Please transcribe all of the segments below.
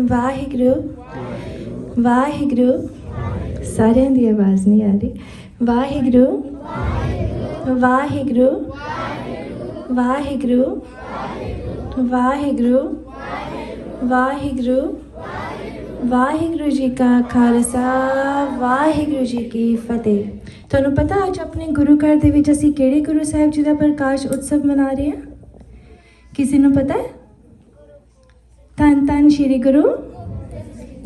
ਵਾਹਿਗੁਰੂ ਵਾਹਿਗੁਰੂ, ਸਾਰਿਆਂ ਦੀ ਆਵਾਜ਼ ਨਹੀਂ ਆ ਰਹੀ। ਵਾਹਿਗੁਰੂ ਵਾਹਿਗੁਰੂ ਵਾਹਿਗੁਰੂ ਵਾਹਿਗੁਰੂ ਵਾਹਿਗੁਰੂ ਵਾਹਿਗੁਰੂ ਜੀ ਕਾ ਖਾਲਸਾ, ਵਾਹਿਗੁਰੂ ਜੀ ਕੀ ਫਤਿਹ। ਤੁਹਾਨੂੰ ਪਤਾ ਅੱਜ ਆਪਣੇ ਗੁਰੂ ਘਰ ਦੇ ਵਿੱਚ ਅਸੀਂ ਕਿਹੜੇ ਗੁਰੂ ਸਾਹਿਬ ਜੀ ਦਾ ਪ੍ਰਕਾਸ਼ ਉਤਸਵ ਮਨਾ ਰਹੇ ਹਾਂ? ਕਿਸੇ ਨੂੰ ਪਤਾ ਹੈ? ਧੰਨ ਧੰਨ ਸ਼੍ਰੀ ਗੁਰੂ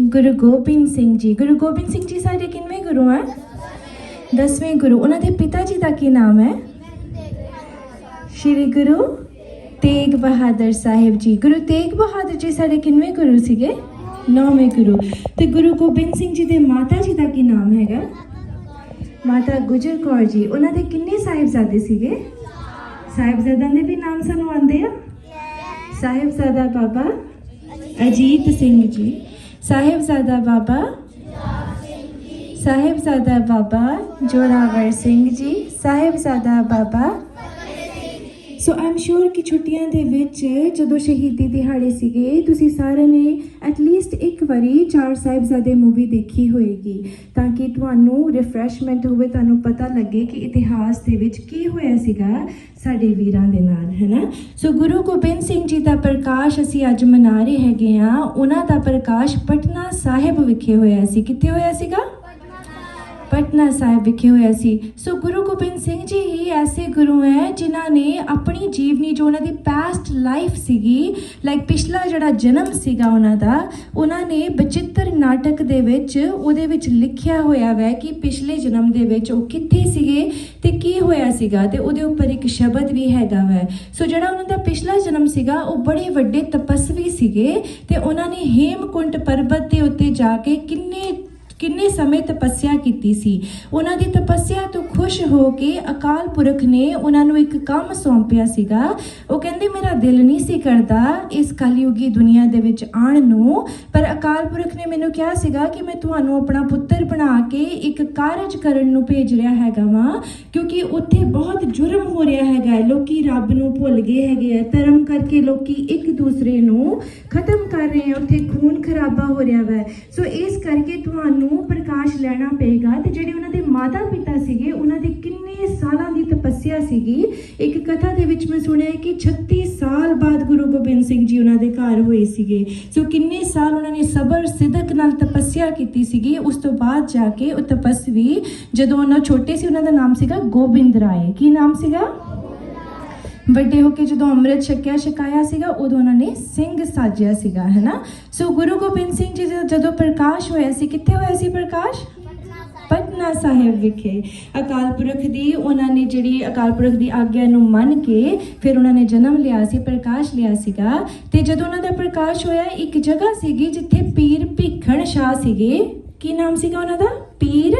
ਗੁਰੂ ਗੋਬਿੰਦ ਸਿੰਘ ਜੀ ਗੁਰੂ ਗੋਬਿੰਦ ਸਿੰਘ ਜੀ ਸਾਡੇ ਕਿੰਨਵੇਂ ਗੁਰੂ ਹੈ ਦਸਵੇਂ ਗੁਰੂ ਉਹਨਾਂ ਦੇ ਪਿਤਾ ਜੀ ਦਾ ਕੀ ਨਾਮ ਹੈ ਸ਼੍ਰੀ ਗੁਰੂ ਤੇਗ ਬਹਾਦਰ ਸਾਹਿਬ ਜੀ ਗੁਰੂ ਤੇਗ ਬਹਾਦਰ ਜੀ ਸਾਡੇ ਕਿੰਨਵੇਂ ਗੁਰੂ ਸੀਗੇ ਨੌਵੇਂ ਗੁਰੂ ਤੇ ਗੁਰੂ ਗੋਬਿੰਦ ਸਿੰਘ ਜੀ ਦੇ ਮਾਤਾ ਜੀ ਦਾ ਕੀ ਨਾਮ ਹੈਗਾ ਮਾਤਾ ਗੁਜਰ ਕੌਰ ਜੀ ਉਹਨਾਂ ਦੇ ਕਿੰਨੇ ਸਾਹਿਬਜ਼ਾਦੇ ਸੀਗੇ ਸਾਹਿਬਜ਼ਾਦਿਆਂ ਦੇ ਵੀ ਨਾਮ ਸਾਨੂੰ ਆਉਂਦੇ ਆ ਸਾਹਿਬਜ਼ਾਦਾ ਬਾਬਾ ਅਜੀਤ ਸਿੰਘ ਜੀ, ਸਾਹਿਬਜ਼ਾਦਾ ਬਾਬਾ ਸਾਹਿਬਜ਼ਾਦਾ ਬਾਬਾ ਜੋਰਾਵਰ ਸਿੰਘ ਜੀ, ਸਾਹਿਬਜ਼ਾਦਾ ਬਾਬਾ ਸੋ ਆਮ ਸ਼ੋਰ ਕਿ ਛੁੱਟੀਆਂ ਦੇ ਵਿੱਚ ਜਦੋਂ ਸ਼ਹੀਦੀ ਦਿਹਾੜੇ ਸੀਗੇ, ਤੁਸੀਂ ਸਾਰਿਆਂ ਨੇ ਐਟਲੀਸਟ ਵਾਰੀ ਚਾਰ ਸਾਹਿਬਜ਼ਾਦੇ ਮੂਵੀ ਦੇਖੀ ਹੋਏਗੀ, ਤਾਂ ਕਿ ਤੁਹਾਨੂੰ ਰਿਫਰੈਸ਼ਮੈਂਟ ਹੋਵੇ, ਤੁਹਾਨੂੰ ਪਤਾ ਲੱਗੇ ਕਿ ਇਤਿਹਾਸ ਦੇ ਵਿੱਚ ਕੀ ਹੋਇਆ ਸੀਗਾ ਸਾਡੇ ਵੀਰਾਂ ਦੇ ਨਾਲ, ਹੈਨਾ? ਸੋ ਗੁਰੂ ਗੋਬਿੰਦ ਸਿੰਘ ਜੀ ਦਾ ਪ੍ਰਕਾਸ਼ ਅਸੀਂ ਅੱਜ ਮਨਾ ਰਹੇ ਹੈਗੇ ਆ ਉਹਨਾਂ ਦਾ ਪ੍ਰਕਾਸ਼ ਪਟਨਾ ਸਾਹਿਬ ਵਿਖੇ ਹੋਇਆ ਸੀ। ਕਿੱਥੇ ਹੋਇਆ ਸੀਗਾ? ਪਟਨਾ ਸਾਹਿਬ ਵਿਖੇ ਹੋਇਆ ਸੀ। ਸੋ ਗੁਰੂ ਗੋਬਿੰਦ ਸਿੰਘ ਜੀ ਹੀ ਐਸੇ ਗੁਰੂ ਹੈ ਜਿਨ੍ਹਾਂ ਨੇ ਆਪਣੀ ਜੀਵਨੀ ਜੋ ਉਹਨਾਂ ਦੀ ਪਾਸਟ ਲਾਈਫ ਸੀਗੀ ਲਾਈਕ ਪਿਛਲਾ ਜਿਹੜਾ ਜਨਮ ਸੀਗਾ ਉਹਨਾਂ ਦਾ, ਉਹਨਾਂ ਨੇ ਬਚਿੱਤਰ ਨਾਟਕ ਦੇ ਵਿੱਚ ਉਹਦੇ ਵਿੱਚ ਲਿਖਿਆ ਹੋਇਆ ਵੈ ਕਿ ਪਿਛਲੇ ਜਨਮ ਦੇ ਵਿੱਚ ਉਹ ਕਿੱਥੇ ਸੀਗੇ ਤੇ ਕੀ ਹੋਇਆ ਸੀਗਾ ਤੇ ਉਹਦੇ ਉੱਪਰ ਇੱਕ ਸ਼ਬਦ ਵੀ ਹੈਗਾ ਵੈ। ਸੋ ਜਿਹੜਾ ਉਹਨਾਂ ਦਾ ਪਿਛਲਾ ਜਨਮ ਸੀਗਾ, ਉਹ ਬੜੇ ਵੱਡੇ ਤਪਸਵੀ ਸੀਗੇ ਤੇ ਉਹਨਾਂ ਨੇ ਹੇਮਕੁੰਟ ਪਰਬਤ ਦੇ ਉੱਤੇ ਜਾ ਕੇ ਕਿੰਨੇ ਕਿੰਨੇ ਸਮੇਂ ਤਪੱਸਿਆ ਕੀਤੀ ਸੀ। ਉਹਨਾਂ ਦੀ ਤਪੱਸਿਆ ਤੋਂ ਖੁਸ਼ ਹੋ ਕੇ ਅਕਾਲ ਪੁਰਖ ਨੇ ਉਹਨਾਂ ਨੂੰ ਇੱਕ ਕੰਮ ਸੌਂਪਿਆ ਸੀਗਾ। ਉਹ ਕਹਿੰਦੇ, ਮੇਰਾ ਦਿਲ ਨਹੀਂ ਸੀ ਕਰਦਾ ਇਸ ਕਲਯੁਗੀ ਦੁਨੀਆ ਦੇ ਵਿੱਚ ਆਉਣ ਨੂੰ। ਪਰ ਅਕਾਲ ਪੁਰਖ ਨੇ ਮੈਨੂੰ ਕਿਹਾ ਸੀਗਾ ਕਿ ਮੈਂ ਤੁਹਾਨੂੰ ਆਪਣਾ ਪੁੱਤਰ ਬਣਾ ਕੇ ਇੱਕ ਕਾਰਜ ਕਰਨ ਨੂੰ ਭੇਜ ਰਿਹਾ ਹੈਗਾ ਵਾਂ, ਕਿਉਂਕਿ ਉੱਥੇ ਬਹੁਤ ਜੁਰਮ ਹੋ ਰਿਹਾ ਹੈਗਾ ਹੈ। ਲੋਕੀ ਰੱਬ ਨੂੰ ਭੁੱਲ ਗਏ ਹੈਗੇ ਆ। ਧਰਮ ਕਰਕੇ ਲੋਕੀ ਇੱਕ ਦੂਸਰੇ ਨੂੰ ਖਤਮ ਕਰ ਰਹੇ ਆ। ਉੱਥੇ ਖੂਨ ਖਰਾਬਾ ਹੋ ਰਿਹਾ ਵੈ। ਸੋ ਇਸ ਕਰਕੇ ਤੁਹਾਨੂੰ ਪ੍ਰਕਾਸ਼ ਲੈਣਾ ਪਏਗਾ ਤੇ ਜਿਹੜੇ ਉਹਨਾਂ ਦੇ ਮਾਤਾ ਪਿਤਾ ਸੀਗੇ, ਉਹਨਾਂ ਦੀ ਕਿੰਨੇ ਸਾਲਾਂ ਦੀ ਤਪੱਸਿਆ ਸੀਗੀ। ਇੱਕ ਕਥਾ ਦੇ ਵਿੱਚ ਮੈਂ ਸੁਣਿਆ ਕਿ 36 ਸਾਲ ਬਾਅਦ ਗੁਰੂ ਗੋਬਿੰਦ ਸਿੰਘ ਜੀ ਉਹਨਾਂ ਦੇ ਘਰ ਹੋਏ ਸੀਗੇ। ਸੋ ਕਿੰਨੇ ਸਾਲ ਉਹਨਾਂ ਨੇ ਸਬਰ, ਸਿਦਕ ਨਾਲ ਤਪੱਸਿਆ ਕੀਤੀ ਸੀਗੀ। ਉਸ ਤੋਂ ਬਾਅਦ ਜਾ ਕੇ ਉਹ ਤਪਸਵੀ, ਜਦੋਂ ਉਹਨਾਂ ਛੋਟੇ ਸੀ, ਉਹਨਾਂ ਦਾ ਨਾਮ ਸੀਗਾ ਗੋਬਿੰਦ ਰਾਏ। ਕੀ ਨਾਮ ਸੀਗਾ? ਵੱਡੇ ਹੋ ਕੇ ਜਦੋਂ ਅੰਮ੍ਰਿਤ ਛਕਿਆ, ਛਕਾਇਆ ਸੀਗਾ, ਉਦੋਂ ਉਹਨਾਂ ਨੇ ਸਿੰਘ ਸਾਜਿਆ ਸੀਗਾ, ਹੈਨਾ? ਸੋ ਗੁਰੂ ਗੋਬਿੰਦ ਸਿੰਘ ਜੀ ਦਾ ਜਦੋਂ ਪ੍ਰਕਾਸ਼ ਹੋਇਆ ਸੀ, ਕਿੱਥੇ ਹੋਇਆ ਸੀ ਪ੍ਰਕਾਸ਼? ਪਟਨਾ ਸਾਹਿਬ ਵਿਖੇ। ਅਕਾਲ ਪੁਰਖ ਦੀ ਉਹਨਾਂ ਨੇ ਜਿਹੜੀ ਅਕਾਲ ਪੁਰਖ ਦੀ ਆਗਿਆ ਨੂੰ ਮੰਨ ਕੇ ਫਿਰ ਉਹਨਾਂ ਨੇ ਜਨਮ ਲਿਆ ਸੀ, ਪ੍ਰਕਾਸ਼ ਲਿਆ ਸੀਗਾ। ਤੇ ਜਦੋਂ ਉਹਨਾਂ ਦਾ ਪ੍ਰਕਾਸ਼ ਹੋਇਆ, ਇੱਕ ਜਗ੍ਹਾ ਸੀਗੀ ਜਿੱਥੇ ਪੀਰ ਭੀਖਣ ਸ਼ਾਹ ਸੀਗੇ। ਕੀ ਨਾਮ ਸੀਗਾ ਉਹਨਾਂ ਦਾ? Pir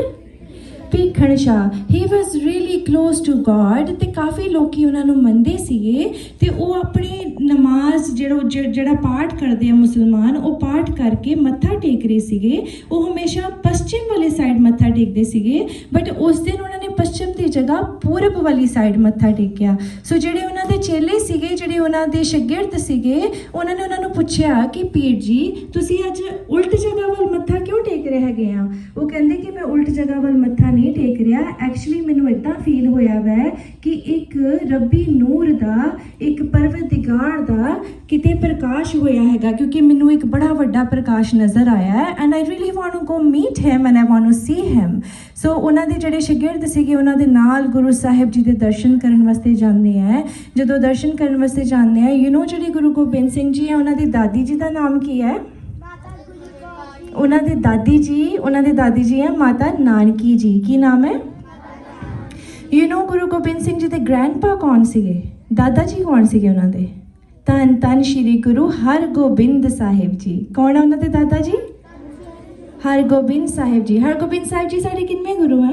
Bhikhan Shah he was really close to God ਤੇ ਕਾਫੀ ਲੋਕੀ ਉਹਨਾਂ ਨੂੰ ਮੰਨਦੇ ਸੀਗੇ ਤੇ ਉਹ ਆਪਣੀ ਨਮਾਜ਼ ਜਿਹੜਾ ਜਿਹੜਾ ਪਾਠ ਕਰਦੇ ਆ ਮੁਸਲਮਾਨ, ਉਹ ਪਾਠ ਕਰਕੇ ਮੱਥਾ ਟੇਕ ਰਹੇ ਸੀਗੇ। ਉਹ ਹਮੇਸ਼ਾ ਪਸ਼ਚਿਮ ਵਾਲੇ ਸਾਈਡ ਮੱਥਾ ਟੇਕਦੇ ਸੀਗੇ ਬਟ ਉਸ ਦਿਨ ਉਹਨਾਂ ਪੱਛਮ ਦੀ ਜਗ੍ਹਾ ਪੂਰਬ ਵਾਲੀ ਸਾਈਡ ਮੱਥਾ ਟੇਕਿਆ। ਸੋ ਜਿਹੜੇ ਉਹਨਾਂ ਦੇ ਚੇਲੇ ਸੀਗੇ, ਜਿਹੜੇ ਉਹਨਾਂ ਦੇ ਸ਼ਾਗਿਰਦ ਸੀਗੇ, ਉਹਨਾਂ ਨੇ ਉਹਨਾਂ ਨੂੰ ਪੁੱਛਿਆ ਕਿ ਪੀਰ ਜੀ, ਤੁਸੀਂ ਅੱਜ ਉਲਟ ਜਗ੍ਹਾ ਵੱਲ ਮੱਥਾ ਕਿਉਂ ਟੇਕ ਰਹੇ ਹੈਗੇ ਆ? ਉਹ ਕਹਿੰਦੇ ਕਿ ਮੈਂ ਉਲਟ ਜਗ੍ਹਾ ਵੱਲ ਮੱਥਾ ਨਹੀਂ ਟੇਕ ਰਿਹਾ। ਐਕਚੁਅਲੀ ਮੈਨੂੰ ਇਦਾਂ ਫੀਲ ਹੋਇਆ ਵੈ ਕਿ ਇੱਕ ਰੱਬੀ ਨੂਰ ਦਾ, ਇੱਕ ਪਰਵਤਿਗਾਰ ਦਾ ਕਿਤੇ ਪ੍ਰਕਾਸ਼ ਹੋਇਆ ਹੈਗਾ, ਕਿਉਂਕਿ ਮੈਨੂੰ ਇੱਕ ਬੜਾ ਵੱਡਾ ਪ੍ਰਕਾਸ਼ ਨਜ਼ਰ ਆਇਆ and I really want to go meet him and I want to see him ਸੋ ਉਹਨਾਂ ਦੇ ਜਿਹੜੇ ਸ਼ਾਗਿਰਦ ਸੀਗੇ ਉਹਨਾਂ ਦੇ ਨਾਲ ਗੁਰੂ ਸਾਹਿਬ ਜੀ ਦੇ ਦਰਸ਼ਨ ਕਰਨ ਵਾਸਤੇ ਜਾਂਦੇ ਆ ਜਦੋਂ ਦਰਸ਼ਨ ਕਰਨ ਵਾਸਤੇ ਜਾਂਦੇ ਆ ਯੂ نو ਜਿਹੜੀ ਗੁਰੂ ਗੋਬਿੰਦ ਸਿੰਘ ਜੀ ਹੈ ਉਹਨਾਂ ਦੀ ਦਾਦੀ ਜੀ ਦਾ ਨਾਮ ਕੀ ਹੈ ਉਹਨਾਂ ਦੇ ਦਾਦੀ ਜੀ ਉਹਨਾਂ ਦੇ ਦਾਦੀ ਜੀ ਹੈ ਮਾਤਾ ਨਾਨਕੀ ਜੀ ਕੀ ਨਾਮ ਹੈ ਯੂ نو ਗੁਰੂ ਗੋਬਿੰਦ ਸਿੰਘ ਜੀ ਦੇ ਗ੍ਰੈਂਡਪਾ ਕੌਣ ਸੀਗੇ ਦਾਦਾ ਜੀ ਕੌਣ ਸੀਗੇ ਉਹਨਾਂ ਦੇ ਧੰਨ ਧੰਨ ਸ਼੍ਰੀ ਗੁਰੂ ਹਰਗੋਬਿੰਦ ਸਾਹਿਬ ਜੀ ਕੌਣ ਹੈ ਉਹਨਾਂ ਦੇ ਦਾਦਾ ਜੀ ਹਰਗੋਬਿੰਦ ਸਾਹਿਬ ਜੀ। ਹਰਗੋਬਿੰਦ ਸਾਹਿਬ ਜੀ ਸਾਡੇ ਕਿੰਨੇ ਗੁਰੂ ਹੈ?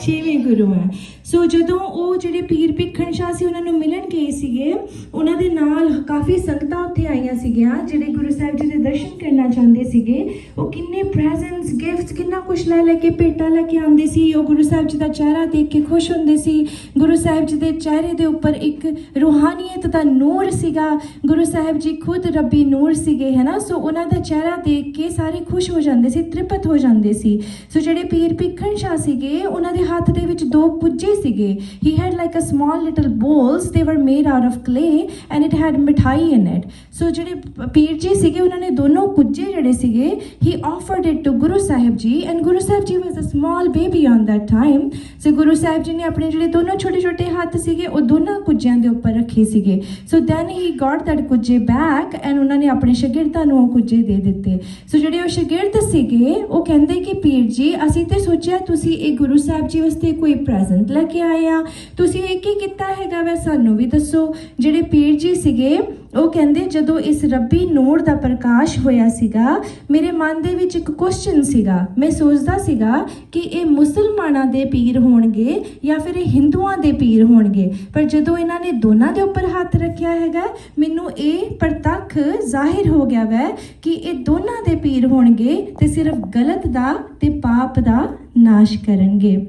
ਛੇਵੇਂ ਗੁਰੂ ਹੈ। ਸੋ ਜਦੋਂ ਉਹ ਜਿਹੜੇ ਪੀਰ ਭਿੱਖਣ ਸ਼ਾਹ ਸੀ, ਉਹਨਾਂ ਨੂੰ ਮਿਲਣ ਗਏ ਸੀਗੇ, ਉਹਨਾਂ ਦੇ ਨਾਲ ਕਾਫੀ ਸੰਗਤਾਂ ਉੱਥੇ ਆਈਆਂ ਸੀਗੀਆਂ, ਜਿਹੜੇ ਗੁਰੂ ਸਾਹਿਬ ਜੀ ਦੇ ਦਰਸ਼ਨ ਕਰਨਾ ਚਾਹੁੰਦੇ ਸੀਗੇ। ਉਹ ਕਿੰਨੇ ਪ੍ਰੈਜ਼ੈਂਟਸ ਗਿਫਟਸ ਕਿੰਨਾ ਕੁਝ ਲੈ ਲੈ ਕੇ, ਭੇਟਾਂ ਲੈ ਕੇ ਆਉਂਦੇ ਸੀ। ਉਹ ਗੁਰੂ ਸਾਹਿਬ ਜੀ ਦਾ ਚਿਹਰਾ ਦੇਖ ਕੇ ਖੁਸ਼ ਹੁੰਦੇ ਸੀ। ਗੁਰੂ ਸਾਹਿਬ ਜੀ ਦੇ ਚਿਹਰੇ ਦੇ ਉੱਪਰ ਇੱਕ ਰੂਹਾਨੀਅਤ ਦਾ ਨੂਰ ਸੀਗਾ। ਗੁਰੂ ਸਾਹਿਬ ਜੀ ਖੁਦ ਰੱਬੀ ਨੂਰ ਸੀਗੇ ਹੈ ਨਾ ਸੋ ਉਹਨਾਂ ਦਾ ਚਿਹਰਾ ਦੇਖ ਕੇ ਸਾਰੇ ਖੁਸ਼ ਹੋ ਜਾਂਦੇ ਸੀ, ਤ੍ਰਿਪਤ ਹੋ ਜਾਂਦੇ ਸੀ। ਸੋ ਜਿਹੜੇ ਪੀਰ ਭਿੱਖਣ ਸ਼ਾਹ ਸੀਗੇ, ਉਹਨਾਂ ਦੇ ਹੱਥ ਦੇ ਵਿੱਚ ਦੋ ਕੁੱਜੇ ਸੀਗੇ। He had like a small little bowls they were made out of clay and it had mithai in it ਸੋ ਜਿਹੜੇ ਪੀਰ ਜੀ ਸੀਗੇ, ਉਹਨਾਂ ਨੇ ਦੋਨੋਂ ਕੁੱਜੇ ਜਿਹੜੇ ਸੀਗੇ he offered it to Guru Sahib ji and Guru Sahib ji was a small baby on that time so Guru Sahib ji ਨੇ ਆਪਣੇ ਜਿਹੜੇ ਦੋਨੋਂ ਛੋਟੇ ਛੋਟੇ ਹੱਥ ਸੀਗੇ, ਉਹ ਦੋਨਾਂ ਕੁੱਜਿਆਂ ਦੇ ਉੱਪਰ ਰੱਖੇ ਸੀਗੇ। So then he got that ਕੁੱਜੇ ਬੈਕ ਐਂਡ ਉਹਨਾਂ ਨੇ ਆਪਣੇ ਸ਼ਾਗਿਰਦਾਂ ਨੂੰ ਉਹ ਕੁੱਜੇ ਦੇ ਦਿੱਤੇ। ਸੋ ਜਿਹੜੇ ਉਹ ਸ਼ਾਗਿਰਦ ਸੀਗੇ, ਉਹ ਕਹਿੰਦੇ ਕਿ ਪੀਰ ਜੀ, ਅਸੀਂ ਤੇ ਸੋਚਿਆ ਤੁਸੀਂ ਇਹ ਗੁਰੂ ਸਾਹਿਬ ਜੀ ਵਾਸਤੇ ਕੋਈ ਪ੍ਰੈਜ਼ੈਂਟ ਲੈ ਕੇ ਆਏ ਆ ਤੁਸੀਂ ਇਹ ਕੀ ਕੀਤਾ ਹੈਗਾ ਵੈ? ਸਾਨੂੰ ਵੀ ਦੱਸੋ। ਜਿਹੜੇ ਪੀਰ ਜੀ ਸੀਗੇ, ਉਹ ਕਹਿੰਦੇ ਜਦੋਂ ਇਸ ਰੱਬੀ ਨੂਰ ਦਾ ਪ੍ਰਕਾਸ਼ ਹੋਇਆ ਸੀਗਾ, ਮੇਰੇ ਮਨ ਦੇ ਵਿੱਚ ਇੱਕ ਕੁਐਸਚਨ ਸੀਗਾ। ਮੈਂ ਸੋਚਦਾ ਸੀਗਾ ਕਿ ਇਹ ਮੁਸਲਮਾਨਾਂ ਦੇ ਪੀਰ ਹੋਣਗੇ ਜਾਂ ਫਿਰ ਇਹ ਹਿੰਦੂਆਂ ਦੇ ਪੀਰ ਹੋਣਗੇ। ਪਰ ਜਦੋਂ ਇਹਨਾਂ ਨੇ ਦੋਨਾਂ ਦੇ ਉੱਪਰ ਹੱਥ ਰੱਖਿਆ ਹੈਗਾ, ਮੈਨੂੰ ਇਹ ਪ੍ਰਤੱਖ ਜ਼ਾਹਿਰ ਹੋ ਗਿਆ ਵੈ ਕਿ ਇਹ ਦੋਨਾਂ ਦੇ ਪੀਰ ਹੋਣਗੇ ਤੇ ਸਿਰਫ ਗਲਤ ਦਾ ਤੇ ਪਾਪ ਦਾ ਨਾਸ਼ ਕਰਨਗੇ।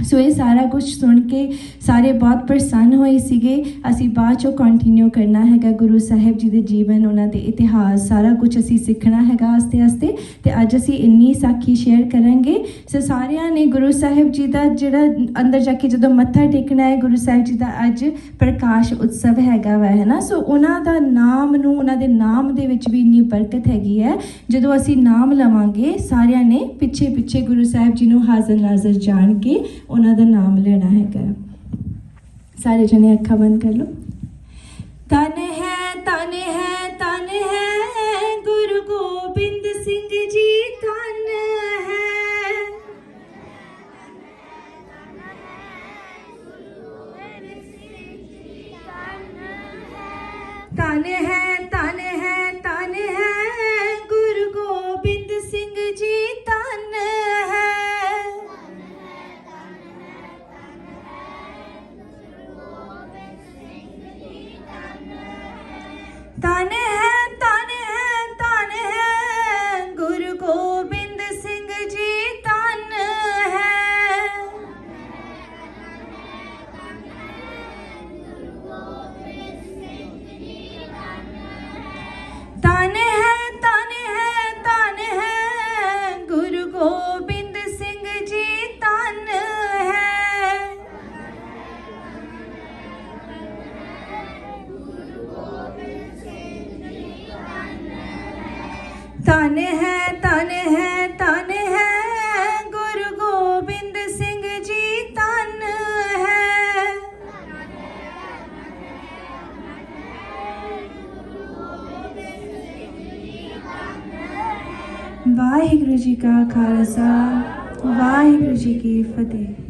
ਸੋ ਇਹ ਸਾਰਾ ਕੁਝ ਸੁਣ ਕੇ ਸਾਰੇ ਬਹੁਤ ਪ੍ਰਸੰਨ ਹੋਏ ਸੀਗੇ। ਅਸੀਂ ਬਾਅਦ ਚੋਂ ਕੰਟੀਨਿਊ ਕਰਨਾ ਹੈਗਾ ਗੁਰੂ ਸਾਹਿਬ ਜੀ ਦੇ ਜੀਵਨ, ਉਹਨਾਂ ਦੇ ਇਤਿਹਾਸ, ਸਾਰਾ ਕੁਝ ਅਸੀਂ ਸਿੱਖਣਾ ਹੈਗਾ ਆਸਤੇ ਆਸਤੇ। ਤੇ ਅੱਜ ਅਸੀਂ ਇੰਨੀ ਸਾਖੀ ਸ਼ੇਅਰ ਕਰਾਂਗੇ। ਸੋ ਸਾਰਿਆਂ ਨੇ ਗੁਰੂ ਸਾਹਿਬ ਜੀ ਦਾ ਜਿਹੜਾ ਅੰਦਰ ਜਾ ਕੇ ਜਦੋਂ ਮੱਥਾ ਟੇਕਣਾ ਹੈ, ਗੁਰੂ ਸਾਹਿਬ ਜੀ ਦਾ ਅੱਜ ਪ੍ਰਕਾਸ਼ ਉਤਸਵ ਹੈਗਾ ਵਾ, ਹੈ ਨਾ? ਸੋ ਉਹਨਾਂ ਦਾ ਨਾਮ ਨੂੰ, ਉਹਨਾਂ ਦੇ ਨਾਮ ਦੇ ਵਿੱਚ ਵੀ ਇੰਨੀ ਬਰਕਤ ਹੈਗੀ ਹੈ। ਜਦੋਂ ਅਸੀਂ ਨਾਮ ਲਵਾਂਗੇ, ਸਾਰਿਆਂ ਨੇ ਪਿੱਛੇ ਪਿੱਛੇ ਗੁਰੂ ਸਾਹਿਬ ਜੀ ਨੂੰ ਹਾਜ਼ਰ ਨਾਜ਼ਰ ਜਾਣ ਕੇ ਉਹਨਾਂ ਦਾ ਨਾਮ ਲੈਣਾ ਹੈਗਾ ਸਾਰੇ ਜਣੇ ਅੱਖਾਂ ਬੰਦ ਕਰ ਲਓ। ਤਨ ਹੈ ਤਨ ਹੈ ਤਨ ਹੈ, ਗੁਰੂ ਗੋਬਿੰਦ ਸਿੰਘ ਜੀ ਤਨ ਹੈ। ਤਨ ਹੈ ਹੈ। ਤਨ ਹੈ ਤਨ ਹੈ, ਧਨ ਹੈ ਧਨ ਹੈ। ਗੁਰੂ ਗੋਬਿੰਦ ਸਿੰਘ ਜੀ ਧਨ ਹੈ। ਵਾਹਿਗੁਰੂ ਜੀ ਕਾ ਖਾਲਸਾ, ਵਾਹਿਗੁਰੂ ਜੀ ਕੀ ਫਤਿਹ।